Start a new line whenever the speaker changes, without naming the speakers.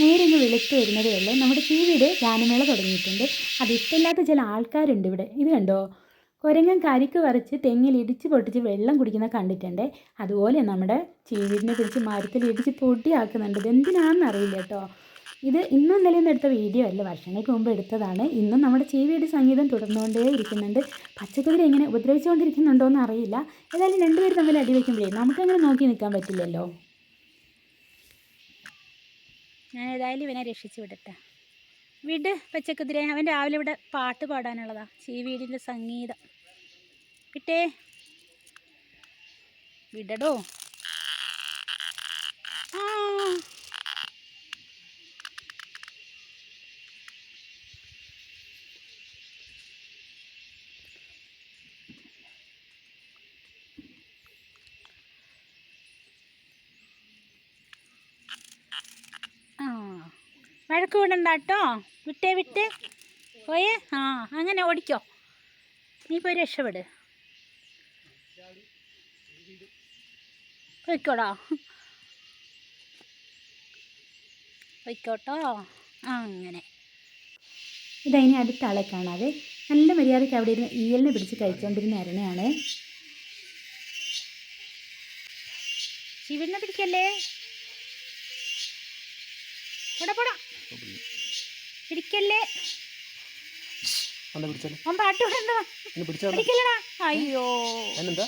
നേരെ ഒന്ന് വെളുത്ത് വരുന്നതേ നമ്മുടെ ടി വിയുടെ ഗാനമേള തുടങ്ങിയിട്ടുണ്ട്. അത് ഇഷ്ടമില്ലാത്ത ചില ആൾക്കാരുണ്ട് ഇവിടെ. ഇത് കണ്ടോ? കുരങ്ങൻ കരിക്ക് വറച്ച് തെങ്ങിൽ ഇടിച്ച് പൊട്ടിച്ച് വെള്ളം കുടിക്കുന്ന കണ്ടിട്ടുണ്ട്. അതുപോലെ നമ്മുടെ ചീവീടിനെ പിടിച്ച് മരത്തിൽ ഇടിച്ച് പൊടിയാക്കുന്നുണ്ട്. ഇത് എന്തിനാണെന്ന് അറിയില്ല കേട്ടോ. ഇത് ഇന്നും നിലയിൽ എടുത്ത വീഡിയോ അല്ല. വർഷങ്ങൾക്ക് മുമ്പ് എടുത്തതാണ്. ഇന്നും നമ്മുടെ ചീവീട് സംഗീതം തുടർന്നുകൊണ്ടേ ഇരിക്കുന്നുണ്ട്. പച്ചക്കുതിര എങ്ങനെ ഉപദ്രവിച്ചുകൊണ്ടിരിക്കുന്നുണ്ടോ എന്ന് അറിയില്ല. ഏതായാലും രണ്ടുപേരും തമ്മിൽ അടിവെക്കുമ്പോഴേ നമുക്കങ്ങനെ നോക്കി നിൽക്കാൻ പറ്റില്ലല്ലോ. ഞാൻ ഏതായാലും ഇവനെ രക്ഷിച്ചു വിടട്ടെ. വിട് പച്ചക്കുതിരെ അവൻ രാവിലെ ഇവിടെ പാട്ട് പാടാനുള്ളതാ. ചീവീടിന്റെ സംഗീതം. വിട്ടേ. വിടടോ ആ ആ വഴക്ക് വിടണ്ട കേട്ടോ. വിട്ടേ വിട്ട്. പോയേ? ആ അങ്ങനെ ഓടിക്കോ. നീ പോയി രക്ഷപ്പെട്. പോയിക്കോടാ. പോയിക്കോട്ടോ. ആ അങ്ങനെ ഇതതിനെ അടുത്ത ആളെ കാണാതെ നല്ല മര്യാദയ്ക്ക് അവിടെ ഇരുന്ന് ഈയലിനെ പിടിച്ച് കഴിച്ചുകൊണ്ടിരുന്ന അരണയാണ്. ശിവനെ പിടിക്കല്ലേ? പോടാ പോടാ. പിടിക്കല്ലേ?
പിടിച്ചല്ലേ
പിടിക്കല്ലടാ. അയ്യോ.
എന്നെന്താ?